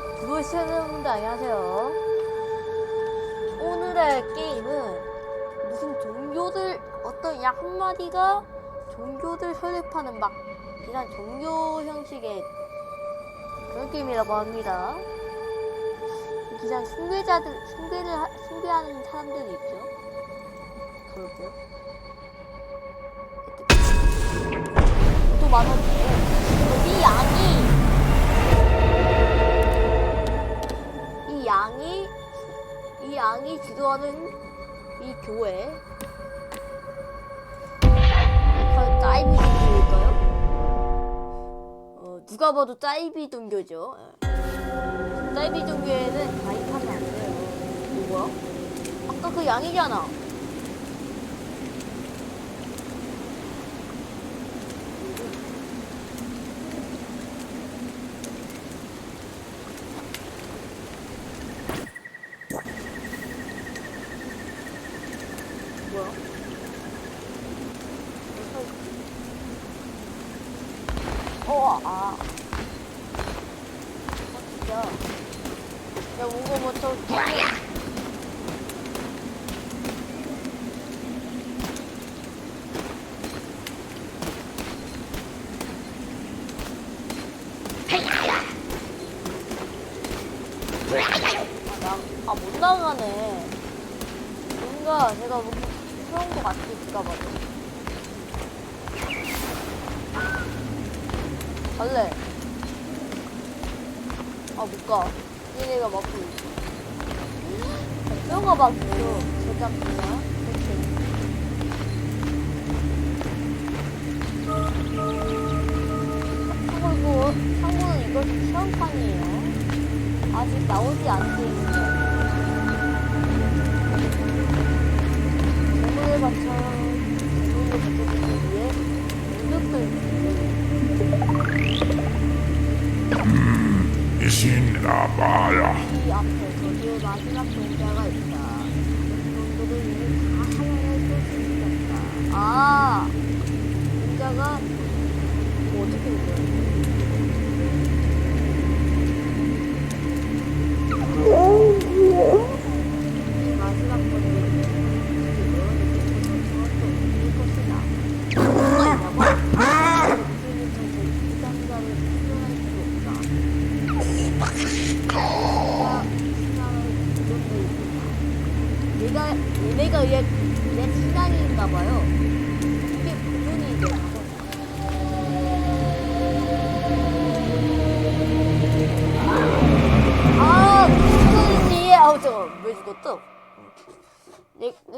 구독해주시는 분들 안녕하세요. 오늘의 게임은 무슨 종교들 어떤 약 한마디가 종교들 설립하는 막 이런 종교 형식의 그런 게임이라고 합니다. 기장 숭배자들 숭배를 하- 숭배하는 사람들이 있죠. 가볼게요. 또 많아지고 여기 양이 이 양이 이 양이 지도하는 이 교회 과연 짜이비 종교일까요? 어, 누가 봐도 짜이비 종교죠. 예. 짜이비 종교에는 가입하면 안 돼요. 이거 뭐야? 아까 그 양이잖아. 뭐야? 어, 아. 아, 진짜. 야, 뭔가 뭐, 저, 아, 나, 아, 못 나가네. 뭔가 뭐 그런 거 같아, 누가 봐도. 갈래. 아, 못 가. 얘네가 막고 있어. 뼈가 막 있어. 제작비나. 그치. 참고로, 참고는 이거 시험판이에요. 아직 나오지 않은 게임 위해 능력들 신나봐야 이 앞에 저주의 마지막 동자가 있다.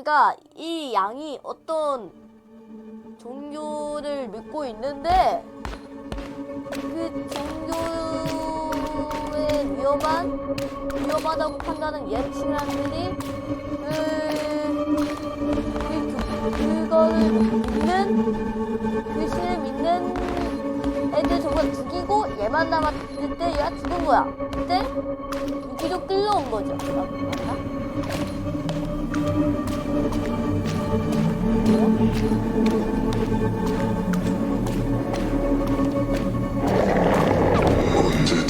네, 그러니까 이 양이 어떤 종교를 믿고 있는데 그 종교의 위험한 위험하다고 판단하는 옛 신앙들이 그, 그, 그 그거를 믿는 그 신을 믿는 애들 정말 죽이고 얘만 남았을 때 얘가 죽은 거야. 그때 유기적 끌려온 거죠. 맞나? 언제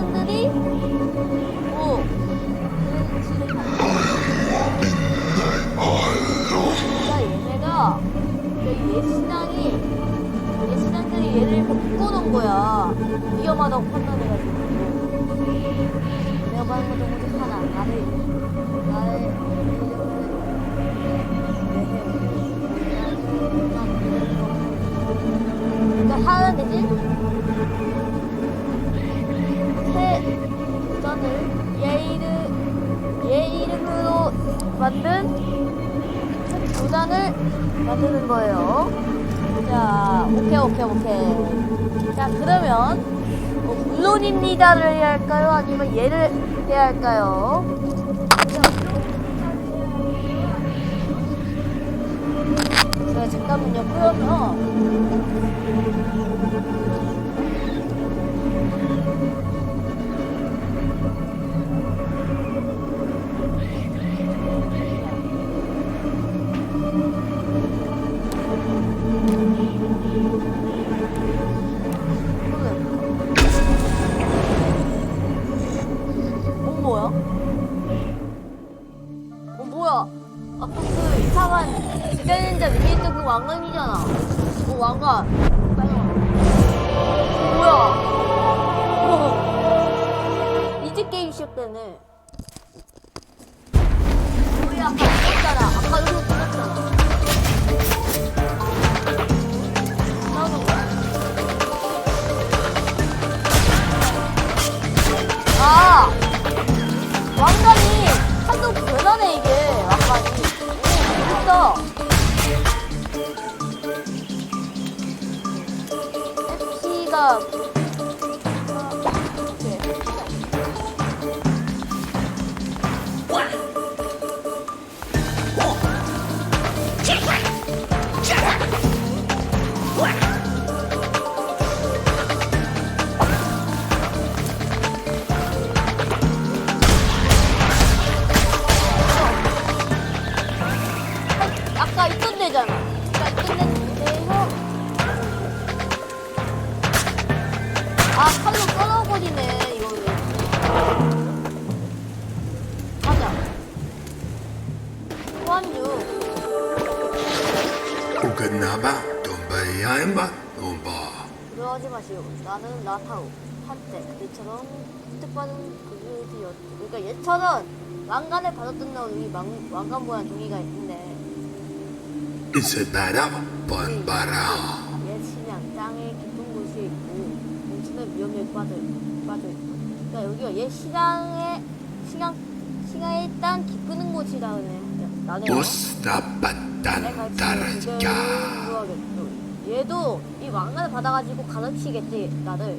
얘 뭐, 그, 지금 그러니까 얘네가 그얘 신앙이 얘 신앙들이 얘를 묶어놓은 거야. 위험하다고 판단해가지고. 내가 말한 거 정도 하나 나를 만드는 거예요. 자, 오케이 오케이 오케이. 자 그러면 뭐 물론입니다를 해야 할까요? 아니면 얘를 해야 할까요? 제가 잠깐만요. 그러면 个 왕관을 받았던 우리 왕, 왕관 모양 종이가 있네. 이세바라 번바라 얘 신양 땅의 깊은 곳에 있고 뭉치는 위험에 빠져 빠져 있고. 그러니까 여기가 얘 시장에 시장 시장에 땅 깊은 곳이라 그래. 다라지카 그대로 구하겠죠. 얘도 이 왕관을 받아가지고 가르치겠지 나를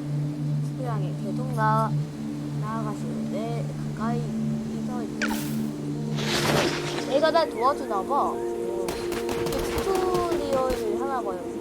수양에 계속 나 나아가시는데 가까이 내가 날 도와주나 봐. 어, 그 튜토리얼을 하나 봐요.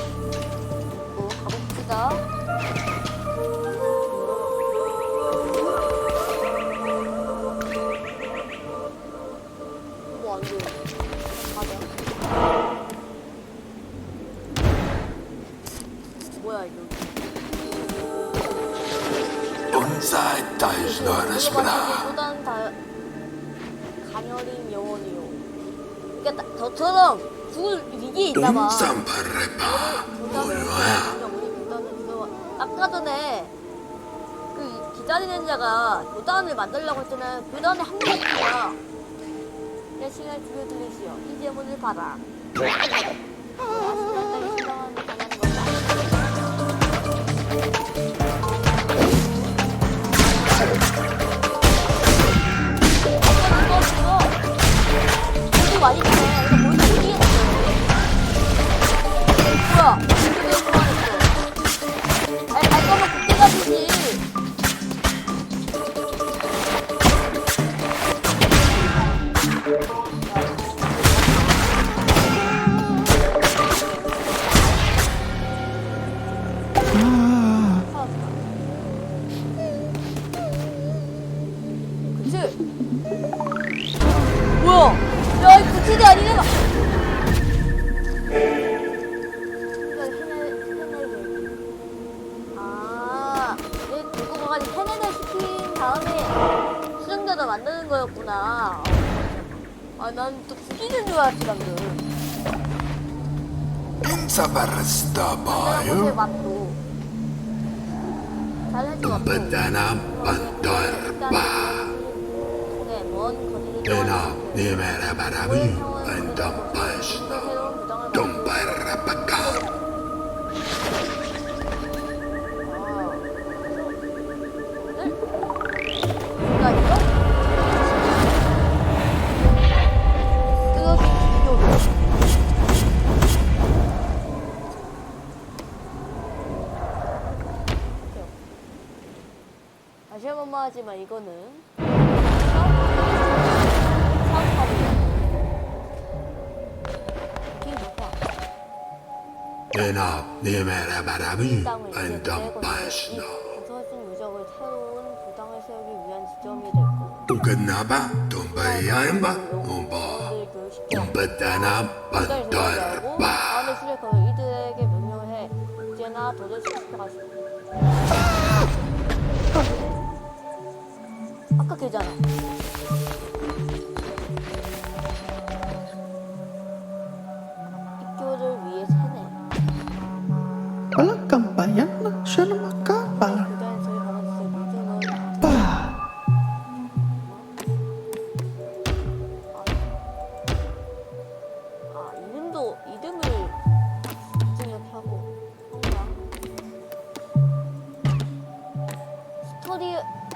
만들려고 했잖아요. 교단에 한 명이야. 내 시간을 죽여드리시오. 이 제문을 받아. 난또 죽이는 줄 알았지, 방금. 인사바라스타바요. 내가 맛도. 잘 해줘, 맛도. 바다나 반돌바. 통해 먼 거리를 내나 니메라바 하지만 이거는 사업하고요. 긴 높아. 내나 니메라바라부. 땅을 이제 안담바시나. 부서진 유적을 새로운 부당을 세우기 위한 지점이 됐고 우간나바. 동바야임바. 옴바. 이들을 교육시켜 바다나 부당을 조사하고 반돌바. 가운데 수레 그 이들에게 명령해 이제나 도를 시켜가시고 아까 걔잖아 입교를 위해 na siya na makapal.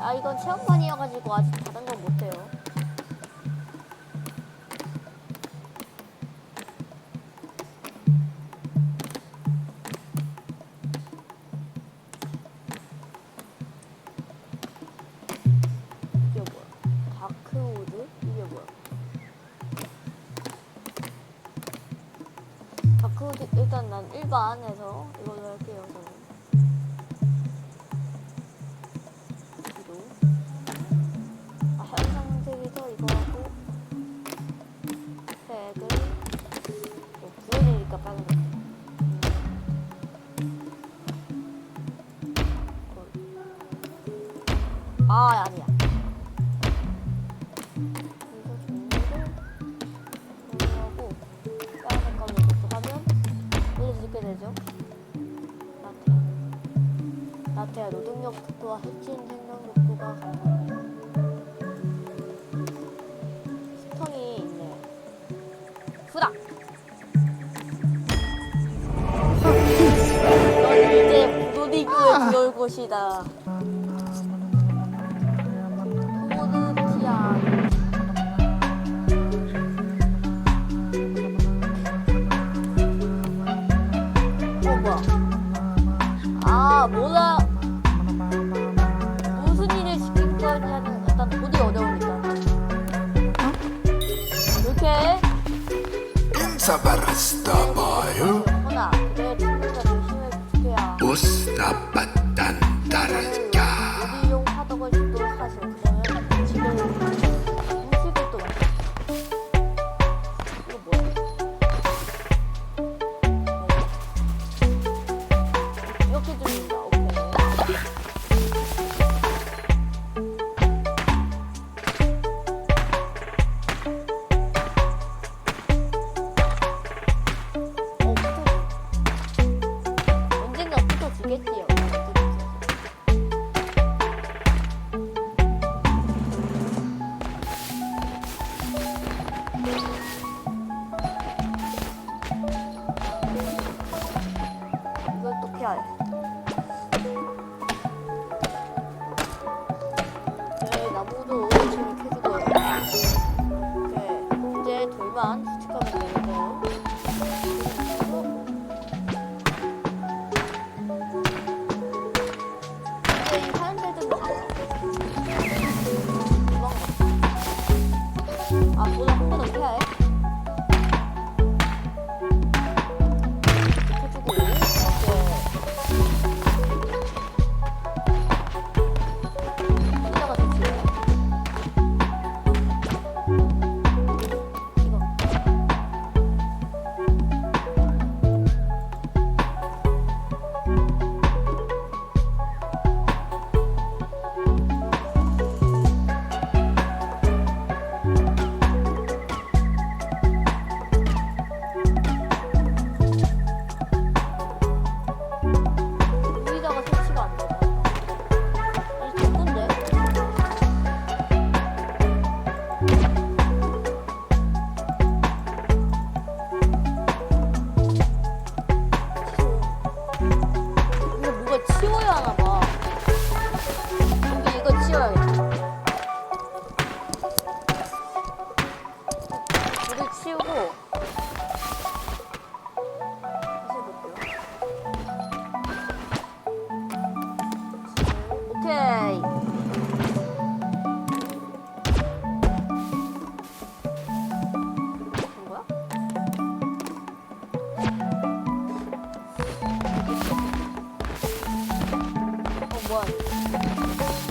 아 이건 체험판이어가지고 아직 다른 건 못해요. 되죠. 라테. 라테야 노동력 득도와 해친 생명 득도가 강합니다. 스턴이 있네. 후락. 넌 이제 부도리그에 들어올 것이다. 아 뭐라 무슨 일을 시킬 거냐는 일단 돈이 어려우니까. 이렇게. 인사바라스타바요. 허나 그대의 친구가 열심히 부족해야 우스타바탄다라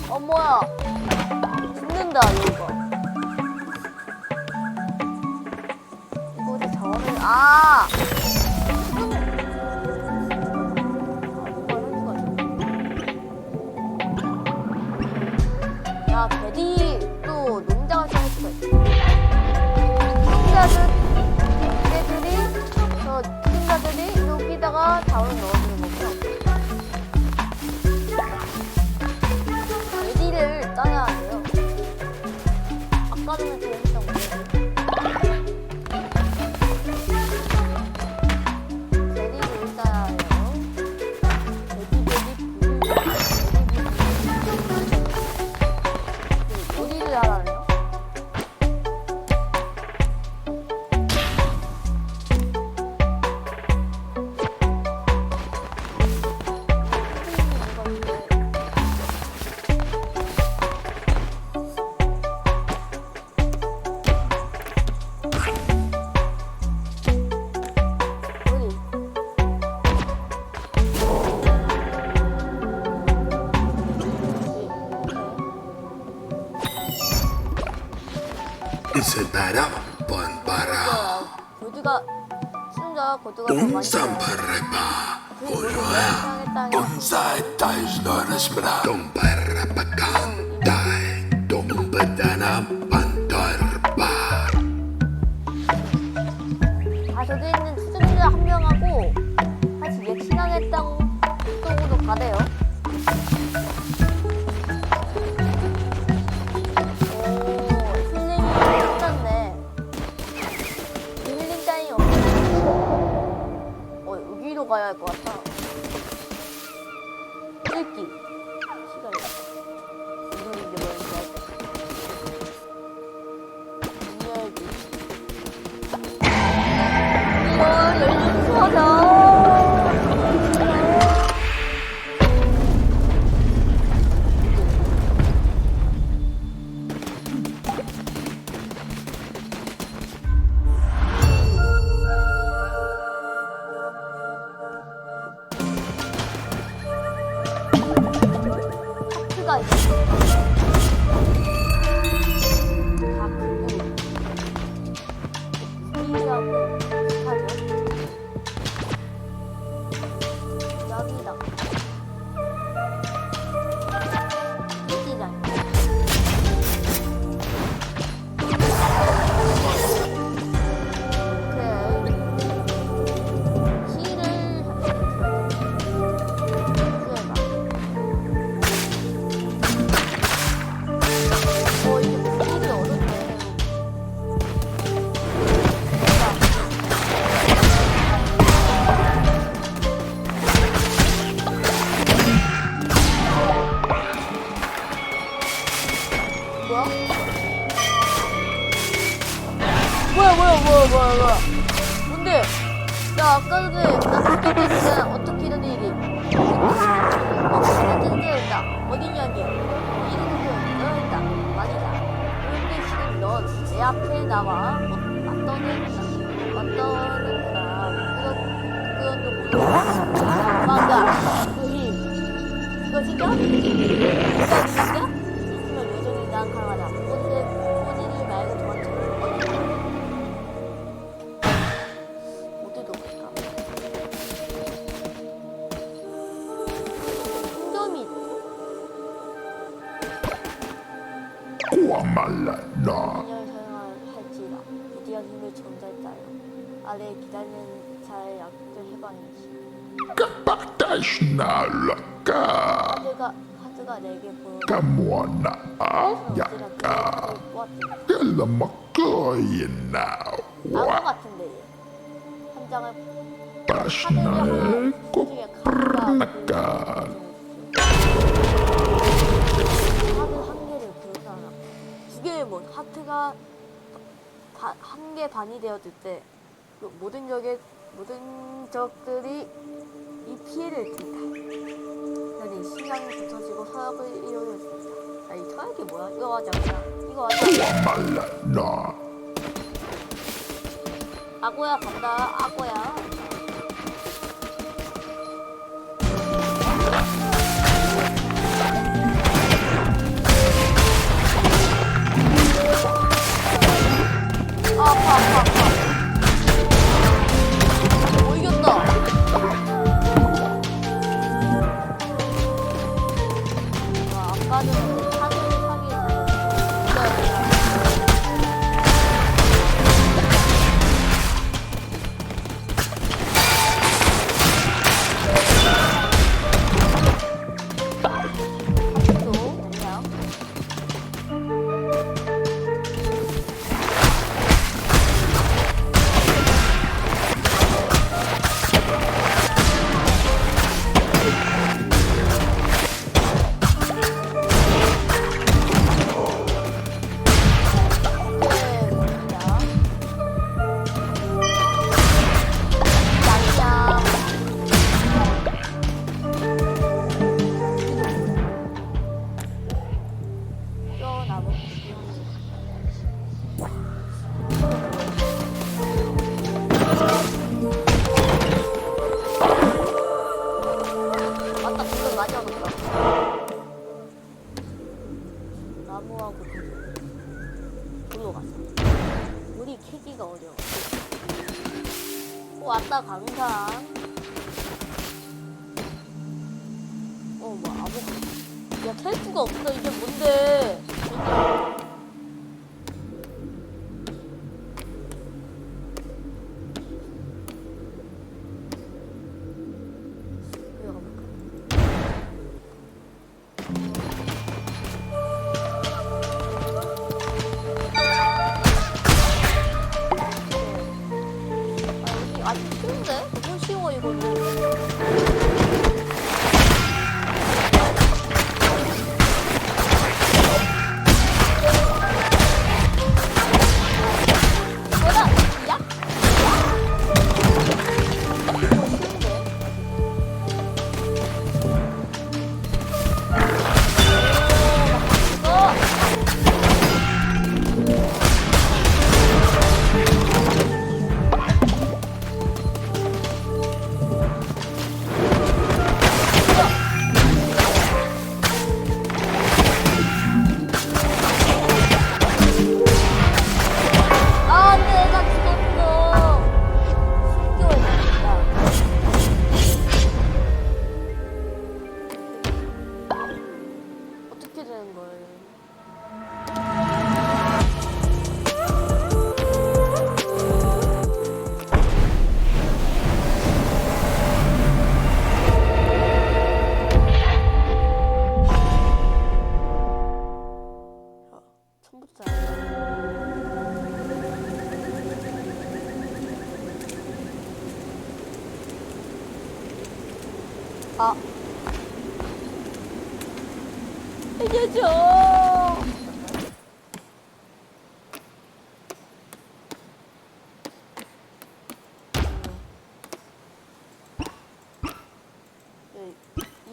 어 뭐야 죽는다 이거 아! 아, 이거 어디 자원을 아 야, 베리 또 농장을 찾을 수가 있어. 흰자들, 흰자들이, 저 흰자들이 여기다가 다운 넣어. 세바람 번바람 고두가 심지어 고두가 더 많이 옴산파레바 고요야 옴사에 따이스 너라시브라 똥파라파카 뭔데? 야 아까 전에 나 그때 그냥 어떻게 이런 일이 어 그때 어디냐니? 이렇게 너였다. 말이다. 그런데 지금 넌내 앞에 나와 뭐, 맞떠는구나 맞떠는구나 그건 그건 또 모르겠어 맞아. 그힘 그거 진짜? 그거 진짜? Tayo nalaka, 하드가 하드가 내게 보여 kamuana 어디라 ayaka. 그걸 보았지 Kala makoy na. 악어 Wa 같은데 얘. 한 장을 pasnay ko 하드가 pernakan. 하드 한 개를 그려놔 두 개의 뭐 하트가 한 개 반이 되었을 때그 모든 적의 모든 적들이 이 피해를 든다. 나는 심장이 붙어지고 서약을 이루어졌습니다. 아이 서약이 뭐야? 이거 하자 이거 하자. 악어야 간다. 악어야.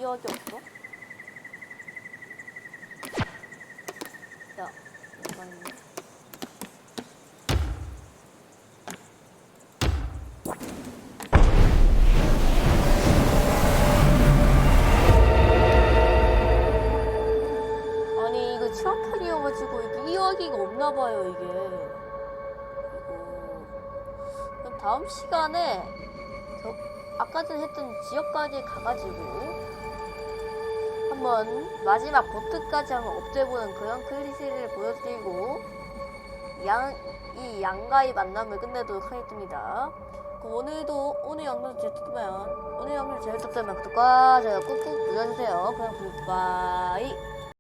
지역이 없어? 야, 잠깐만요. 아니 이거 7억편이어가지고 이게 이야기가 없나봐요 이게 이거 그럼 다음 시간에 저 아까 전에 했던 지역까지 가가지고 한번 마지막 보트까지 한번 업돼보는 그런 클리시를 보여드리고 양, 이 양가의 만남을 끝내도록 하겠습니다. 그럼 오늘도 오늘 영상 재밌었다면 오늘 영상 재밌었다면 구독과 좋아요 꾹꾹 눌러주세요. 그럼 굿바이